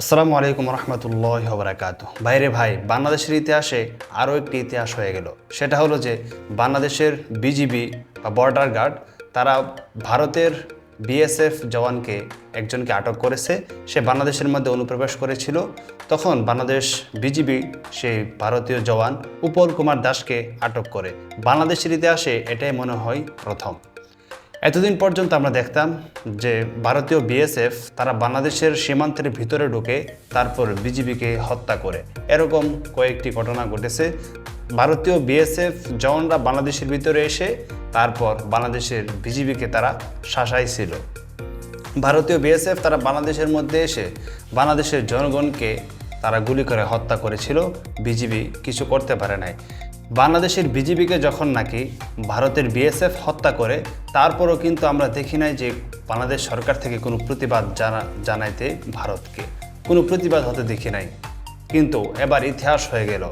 আসসালামু আলাইকুম রহমতুল্লাহ বরাকাত বাইরে ভাই, বাংলাদেশের ইতিহাসে আরও একটি ইতিহাস হয়ে গেল। সেটা হলো যে বাংলাদেশের বিজিবি বা বর্ডার গার্ড, তারা ভারতের বিএসএফ জওয়ানকে একজনকে আটক করেছে। সে বাংলাদেশের মধ্যে অনুপ্রবেশ করেছিল। তখন বাংলাদেশ বিজিবি সেই ভারতীয় জওয়ান উপল কুমার দাসকে আটক করে। বাংলাদেশের ইতিহাসে এটাই মনে হয় প্রথম। এতদিন পর্যন্ত আমরা দেখতাম যে ভারতীয় বিএসএফ তারা বাংলাদেশের সীমান্তের ভিতরে ঢুকে তারপর বিজিবিকে হত্যা করে। এরকম কয়েকটি ঘটনা ঘটেছে। ভারতীয় বিএসএফ জওয়ানরা বাংলাদেশের ভিতরে এসে তারপর বাংলাদেশের বিজিবিকে তারা শাসাইছিল। ভারতীয় বিএসএফ তারা বাংলাদেশের মধ্যে এসে বাংলাদেশের জনগণকে তারা গুলি করে হত্যা করেছিল। বিজিবি কিছু করতে পারে নাই। বাংলাদেশের বিজিবিকে যখন নাকি ভারতের বিএসএফ হত্যা করে, তারপরও কিন্তু আমরা দেখি নাই যে বাংলাদেশ সরকার থেকে কোনো প্রতিবাদ জানা, জানাইতে ভারতকে। কোনো প্রতিবাদ হতে দেখি নাই। কিন্তু এবার ইতিহাস হয়ে গেল।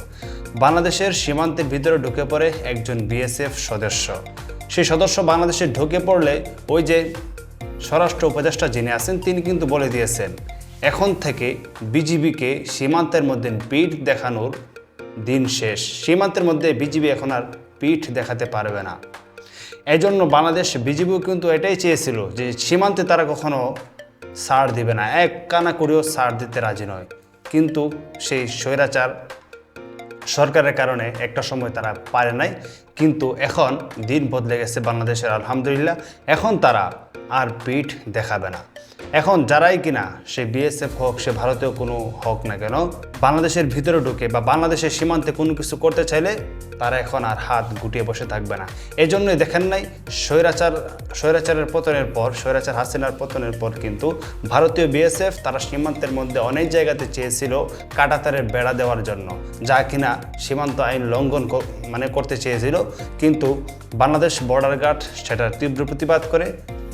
বাংলাদেশের সীমান্তের ভিতরে ঢুকে পড়ে একজন বিএসএফ সদস্য। সেই সদস্য বাংলাদেশে ঢুকে পড়লে ওই যে স্বরাষ্ট্র উপদেষ্টা যিনি আছেন, তিনি কিন্তু বলে দিয়েছেন, এখন থেকে বিজিবিকে সীমান্তের মধ্যে পিঠ দেখানোর দিন শেষ। সীমান্তের মধ্যে বিজিবি এখন আর পিঠ দেখাতে পারবে না। এই জন্য বাংলাদেশ বিজিবিও কিন্তু এটাই চেয়েছিল যে সীমান্তে তারা কখনো ছাড় দিবে না। এক কানা করেও সার দিতে রাজি নয়। কিন্তু সেই স্বৈরাচার সরকারের কারণে একটা সময় তারা পারে নাই। কিন্তু এখন দিন বদলে গেছে বাংলাদেশের, আলহামদুলিল্লাহ। এখন তারা আর পিঠ দেখাবে না। এখন যারাই কিনা, সে বিএসএফ হোক, সে ভারতীয় কোনো হোক না কেন, বাংলাদেশের ভিতরে ঢুকে বা বাংলাদেশের সীমান্তে কোনো কিছু করতে চাইলে তারা এখন আর হাত গুটিয়ে বসে থাকবে না। এই জন্যই দেখেন নাই, স্বৈরাচার, স্বৈরাচারের পতনের পর, স্বৈরাচার হাসিনার পতনের পর কিন্তু ভারতীয় বিএসএফ তারা সীমান্তের মধ্যে অনেক জায়গাতে চেয়েছিল কাটাতারের বেড়া দেওয়ার জন্য, যা কিনা সীমান্ত আইন লঙ্ঘন মানে করতে চেয়েছিল। কিন্তু বাংলাদেশ বর্ডার গার্ড সেটার তীব্র প্রতিবাদ করে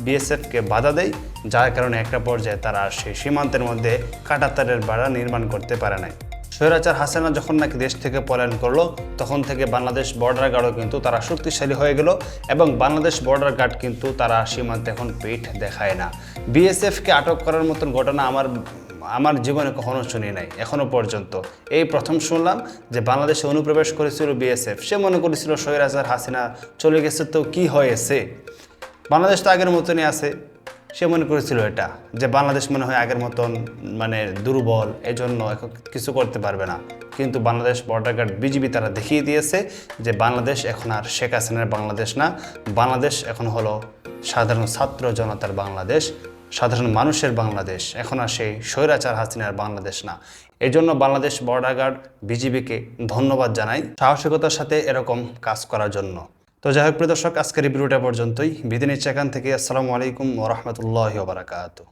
বিএসএফকে বাধা দেয়, যার কারণে একটা পর্যায়ে তারা সেই সীমান্তের মধ্যে কাটাতারের বাড়া নির্মাণ করতে পারে নাই। স্বৈরাচার হাসিনা যখন নাকি দেশ থেকে পলায়ন করল, তখন থেকে বাংলাদেশ বর্ডার গার্ডও কিন্তু তারা শক্তিশালী হয়ে গেল এবং বাংলাদেশ বর্ডার গার্ড কিন্তু তারা সীমান্তে এখন পিঠ দেখায় না। বিএসএফকে আটক করার মতন ঘটনা আমার আমার জীবনে কখনো শুনি নাই, এখনও পর্যন্ত। এই প্রথম শুনলাম যে বাংলাদেশে অনুপ্রবেশ করেছিল বিএসএফ সে মনে করেছিল স্বৈরাচার হাসিনা চলে গেছে, তো কি হয়েছে? বাংলাদেশ তো আগের মতনই আছে। সে মনে করেছিল এটা, যে বাংলাদেশ মনে হয় আগের মতন মানে দুর্বল, এজন্য এখন কিছু করতে পারবে না। কিন্তু বাংলাদেশ বর্ডার গার্ড বিজিবি তারা দেখিয়ে দিয়েছে যে বাংলাদেশ এখন আর শেখ হাসিনার বাংলাদেশ না। বাংলাদেশ এখন হলো সাধারণ ছাত্র জনতার বাংলাদেশ, সাধারণ মানুষের বাংলাদেশ। এখন আর সেই স্বৈরাচার হাসিনার বাংলাদেশ না। এই জন্য বাংলাদেশ বর্ডার গার্ড বিজিবিকে ধন্যবাদ জানাই সাহসিকতার সাথে এরকম কাজ করার জন্য। তো যাই হোক প্রিয় দর্শক, আজকের এই ভিডিওটা পর্যন্তই। বিদিনের এখান থেকে। আসসালামু আলাইকুম ওরহমতুল্লাহ বারাকাতু